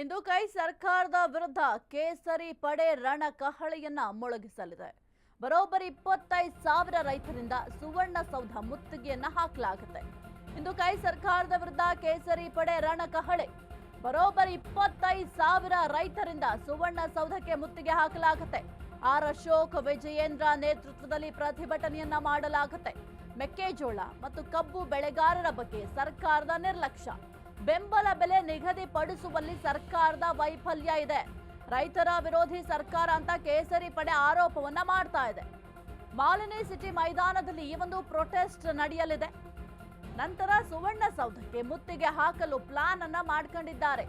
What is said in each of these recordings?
ಇಂದು ಕೈ ಸರ್ಕಾರದ ವಿರುದ್ಧ ಕೇಸರಿ ಪಡೆ ರಣ ಕಹಳೆಯನ್ನ ಮೊಳಗಿಸಲಿದೆ. ಬರೋಬ್ಬರಿ ಇಪ್ಪತ್ತೈದು ಸಾವಿರ ರೈತರಿಂದ ಸುವರ್ಣ ಸೌಧ ಮುತ್ತಿಗೆಯನ್ನ ಹಾಕಲಾಗುತ್ತೆ. ಇಂದು ಕೈ ಸರ್ಕಾರದ ವಿರುದ್ಧ ಕೇಸರಿ ಪಡೆ ರಣ ಕಹಳೆ ಬರೋಬ್ಬರಿ ಇಪ್ಪತ್ತೈದು ಸಾವಿರ ರೈತರಿಂದ ಸುವರ್ಣ ಸೌಧಕ್ಕೆ ಮುತ್ತಿಗೆ ಹಾಕಲಾಗುತ್ತೆ. ಆರ್ ಅಶೋಕ್ ವಿಜಯೇಂದ್ರ ನೇತೃತ್ವದಲ್ಲಿ ಪ್ರತಿಭಟನೆಯನ್ನ ಮಾಡಲಾಗುತ್ತೆ. ಮೆಕ್ಕೆಜೋಳ ಮತ್ತು ಕಬ್ಬು ಬೆಳೆಗಾರರ ಬಗ್ಗೆ ಸರ್ಕಾರದ ನಿರ್ಲಕ್ಷ್ಯ. ಬೆಂಬಲ ಬೆಲೆ ನಿಗದಿಪಡಿಸುವಲ್ಲಿ ಸರ್ಕಾರದ ವೈಫಲ್ಯ ಇದೆ. ರೈತರ ವಿರೋಧಿ ಸರ್ಕಾರ ಅಂತ ಕೇಸರಿ ಪಡೆ ಆರೋಪವನ್ನ ಮಾಡ್ತಾ ಇದೆ. ಮಾಲಿನಿ ಸಿಟಿ ಮೈದಾನದಲ್ಲಿ ಈ ಒಂದು ಪ್ರೊಟೆಸ್ಟ್ ನಡೆಯಲಿದೆ. ನಂತರ ಸುವರ್ಣಸೌಧಕ್ಕೆ ಮುತ್ತಿಗೆ ಹಾಕಲು ಪ್ಲಾನ್ ಅನ್ನ ಮಾಡ್ಕೊಂಡಿದ್ದಾರೆ.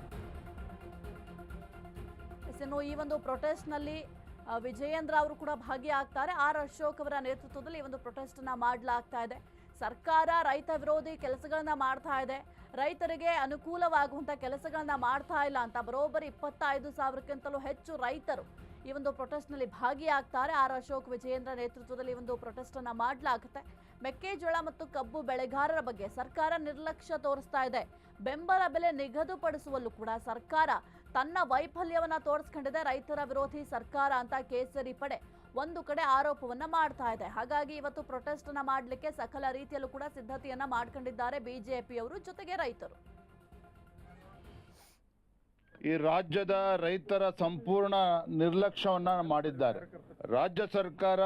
ಈ ಒಂದು ಪ್ರೊಟೆಸ್ಟ್ನಲ್ಲಿ ಆ, ವಿಜಯೇಂದ್ರ ಅವರು ಕೂಡ ಭಾಗಿಯಾಗ್ತಾರೆ. ಆರ್ ಅಶೋಕ್ ಅವರ ನೇತೃತ್ವದಲ್ಲಿ ಈ ಒಂದು ಪ್ರೊಟೆಸ್ಟ್ ಅನ್ನ ಮಾಡಲಾಗ್ತಾ ಇದೆ. ಸರ್ಕಾರ ರೈತ ವಿರೋಧಿ ಕೆಲಸಗಳನ್ನ ಮಾಡ್ತಾ ಇದೆ. ರೈತರಿಗೆ ಅನುಕೂಲವಾಗುವಂತ ಕೆಲಸಗಳನ್ನ ಮಾಡ್ತಾ ಇಲ್ಲ ಅಂತ ಬರೋಬ್ಬರಿ ಇಪ್ಪತ್ತೈದು ಸಾವಿರಕ್ಕಿಂತಲೂ ಹೆಚ್ಚು ರೈತರು ಈ ಒಂದು ಪ್ರೊಟೆಸ್ಟ್ನಲ್ಲಿ ಭಾಗಿಯಾಗ್ತಾರೆ. ಆರ್ ಅಶೋಕ್ ವಿಜಯೇಂದ್ರ ನೇತೃತ್ವದಲ್ಲಿ ಒಂದು ಪ್ರೊಟೆಸ್ಟ್ ಅನ್ನ ಮಾಡಲಾಗುತ್ತೆ. ಮೆಕ್ಕೆಜೋಳ ಮತ್ತು ಕಬ್ಬು ಬೆಳೆಗಾರರ ಬಗ್ಗೆ ಸರ್ಕಾರ ನಿರ್ಲಕ್ಷ್ಯ ತೋರಿಸ್ತಾ ಇದೆ. ಬೆಂಬಲ ಬೆಲೆ ನಿಗದಿಪಡಿಸುವಲ್ಲೂ ಕೂಡ ಸರ್ಕಾರ ತನ್ನ ವೈಫಲ್ಯವನ್ನ ತೋರಿಸ್ಕೊಂಡಿದೆ. ರೈತರ ವಿರೋಧಿ ಸರ್ಕಾರ ಅಂತ ಕೇಸರಿ ಪಡೆ ಒಂದು ಕಡೆ ಆರೋಪವನ್ನ ಮಾಡ್ತಾ ಇದೆ. ಹಾಗಾಗಿ ಇವತ್ತು ಪ್ರೊಟೆಸ್ಟ್ ಅನ್ನ ಮಾಡಲಿಕ್ಕೆ ಸಕಲ ರೀತಿಯಲ್ಲೂ ಕೂಡ ಸಿದ್ಧತೆಯನ್ನ ಮಾಡ್ಕೊಂಡಿದ್ದಾರೆ ಬಿಜೆಪಿಯವರು ಜೊತೆಗೆ ರೈತರು. ಈ ರಾಜ್ಯದ ರೈತರ ಸಂಪೂರ್ಣ ನಿರ್ಲಕ್ಷ್ಯವನ್ನ ಮಾಡಿದ್ದಾರೆ. ರಾಜ್ಯ ಸರ್ಕಾರ,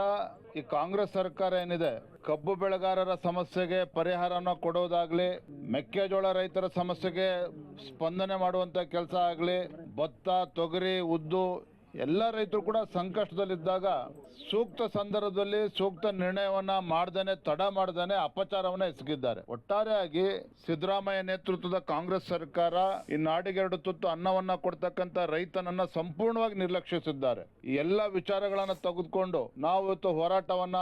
ಈ ಕಾಂಗ್ರೆಸ್ ಸರ್ಕಾರ ಏನಿದೆ, ಕಬ್ಬು ಬೆಳೆಗಾರರ ಸಮಸ್ಯೆಗೆ ಪರಿಹಾರನ ಕೊಡೋದಾಗ್ಲಿ, ಮೆಕ್ಕೆಜೋಳ ರೈತರ ಸಮಸ್ಯೆಗೆ ಸ್ಪಂದನೆ ಮಾಡುವಂತ ಕೆಲಸ ಆಗ್ಲಿ, ಭತ್ತ, ತೊಗರಿ, ಉದ್ದು ಎಲ್ಲ ರೈತರು ಕೂಡ ಸಂಕಷ್ಟದಲ್ಲಿದ್ದಾಗ ಸೂಕ್ತ ಸಂದರ್ಭದಲ್ಲಿ ಸೂಕ್ತ ನಿರ್ಣಯವನ್ನ ಮಾಡ್ದೇನೆ, ತಡ ಮಾಡ್ದೇನೆ ಅಪಚಾರವನ್ನ ಎಸಗಿದ್ದಾರೆ. ಒಟ್ಟಾರೆಯಾಗಿ ಸಿದ್ದರಾಮಯ್ಯ ನೇತೃತ್ವದ ಕಾಂಗ್ರೆಸ್ ಸರ್ಕಾರ ಈ ನಾಡಿಗೆ ಎರಡು ತುತ್ತು ಅನ್ನವನ್ನ ಕೊಡ್ತಕ್ಕಂತ ರೈತನನ್ನ ಸಂಪೂರ್ಣವಾಗಿ ನಿರ್ಲಕ್ಷಿಸಿದ್ದಾರೆ. ಈ ಎಲ್ಲ ವಿಚಾರಗಳನ್ನ ತೆಗೆದುಕೊಂಡು ನಾವು ಇವತ್ತು ಹೋರಾಟವನ್ನ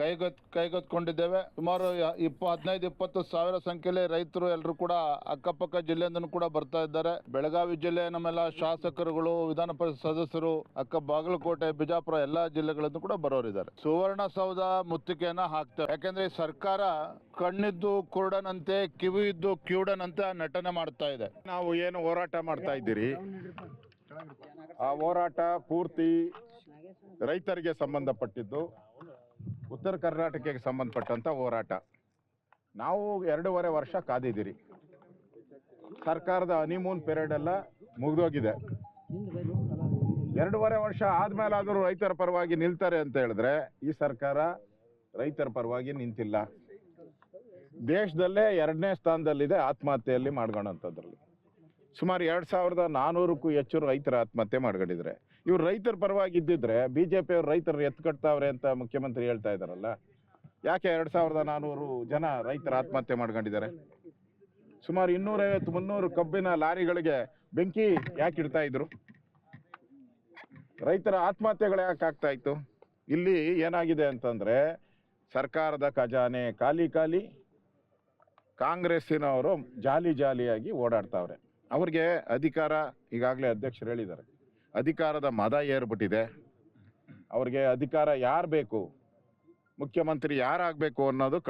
ಕೈಗೊತ್, ಕೈಗೆತ್ಕೊಂಡಿದ್ದೇವೆ. ಸುಮಾರು ಇಪ್ಪ, ಹದಿನೈದು, ಇಪ್ಪತ್ತು ಸಾವಿರ ಸಂಖ್ಯೆಯಲ್ಲಿ ರೈತರು ಎಲ್ಲರೂ ಕೂಡ ಅಕ್ಕಪಕ್ಕ ಜಿಲ್ಲೆಯಿಂದ ಕೂಡ ಬರ್ತಾ ಇದ್ದಾರೆ. ಬೆಳಗಾವಿ ಜಿಲ್ಲೆಯ ನಮ್ಮೆಲ್ಲ ಶಾಸಕರುಗಳು, ವಿಧಾನ ಪರಿಷತ್ ಸದಸ್ಯರು ಅಕ್ಕ ಬಾಗಲಕೋಟೆ, ಬಿಜಾಪುರ ಎಲ್ಲಾ ಜಿಲ್ಲೆಗಳನ್ನು ಕೂಡ ಬರೋರಿದ್ದಾರೆ. ಸುವರ್ಣ ಸೌಧ ಮುತ್ತಿಗೆಯನ್ನ ಹಾಕ್ತಾರೆ. ಯಾಕೆಂದ್ರೆ ಸರ್ಕಾರ ಕಣ್ಣಿದ್ದು ಕುರುಡನಂತೆ ಕಿವಿ ಇದ್ದು ಕ್ಯೂಡನಂತೆ ನಟನೆ ಮಾಡ್ತಾ ಇದೆ. ನಾವು ಏನು ಹೋರಾಟ ಮಾಡ್ತಾ ಇದ್ದೀರಿ? ಆ ಹೋರಾಟ ಪೂರ್ತಿ ರೈತರಿಗೆ ಸಂಬಂಧಪಟ್ಟಿದ್ದು, ಉತ್ತರ ಕರ್ನಾಟಕಕ್ಕೆ ಸಂಬಂಧಪಟ್ಟಂತ ಹೋರಾಟ. ನಾವು ಎರಡೂವರೆ ವರ್ಷ ಕಾದಿದ್ದೀರಿ. ಸರ್ಕಾರದ ಹನಿಮೂನ್ ಪೀರಿಯಡ್ ಎಲ್ಲ ಮುಗಿದೋಗಿದೆ. ಎರಡೂವರೆ ವರ್ಷ ಆದ್ಮೇಲಾದರೂ ರೈತರ ಪರವಾಗಿ ನಿಲ್ತಾರೆ ಅಂತ ಹೇಳಿದ್ರೆ ಈ ಸರ್ಕಾರ ರೈತರ ಪರವಾಗಿ ನಿಂತಿಲ್ಲ. ದೇಶದಲ್ಲೇ ಎರಡನೇ ಸ್ಥಾನದಲ್ಲಿದೆ ಆತ್ಮಹತ್ಯೆಯಲ್ಲಿ ಮಾಡ್ಕೊಳ್ಳೋಂಥದ್ರಲ್ಲಿ ಸುಮಾರು ಎರಡು ಸಾವಿರದ ನಾನೂರಕ್ಕೂ ಹೆಚ್ಚು ರೈತರ ಆತ್ಮಹತ್ಯೆ ಮಾಡ್ಕೊಂಡಿದ್ರೆ. ಇವ್ರು ರೈತರ ಪರವಾಗಿ ಇದ್ದಿದ್ರೆ ಬಿ ಜೆ ಪಿಯವ್ರು ರೈತರು ಎತ್ಕಟ್ತಾವ್ರೆ ಅಂತ ಮುಖ್ಯಮಂತ್ರಿ ಹೇಳ್ತಾ ಇದಾರಲ್ಲ ಯಾಕೆ ಎರಡು ಸಾವಿರದ ನಾನೂರು ಜನ ರೈತರ ಆತ್ಮಹತ್ಯೆ ಮಾಡ್ಕೊಂಡಿದ್ದಾರೆ? ಸುಮಾರು ಇನ್ನೂರೈವತ್ತು ಮುನ್ನೂರು ಕಬ್ಬಿನ ಲಾರಿಗಳಿಗೆ ಬೆಂಕಿ ಯಾಕೆ ಇಡ್ತಾ ಇದ್ರು? ರೈತರ ಆತ್ಮಹತ್ಯೆಗಳು ಯಾಕೆ ಆಗ್ತಾ ಇತ್ತು? ಇಲ್ಲಿ ಏನಾಗಿದೆ ಅಂತಂದ್ರೆ ಸರ್ಕಾರದ ಖಜಾನೆ ಖಾಲಿ ಖಾಲಿ, ಕಾಂಗ್ರೆಸ್ಸಿನವರು ಜಾಲಿ ಜಾಲಿಯಾಗಿ ಓಡಾಡ್ತಾವ್ರೆ. ಅವ್ರಿಗೆ ಅಧಿಕಾರ ಈಗಾಗಲೇ ಅಧ್ಯಕ್ಷರು ಹೇಳಿದ್ದಾರೆ. ಅಧಿಕಾರದ ಮದ ಏರ್ಬಿಟ್ಟಿದೆ. ಅವ್ರಿಗೆ ಅಧಿಕಾರ ಯಾರು ಬೇಕು? ಮುಖ್ಯಮಂತ್ರಿ ಯಾರಾಗಬೇಕು ಅನ್ನೋದು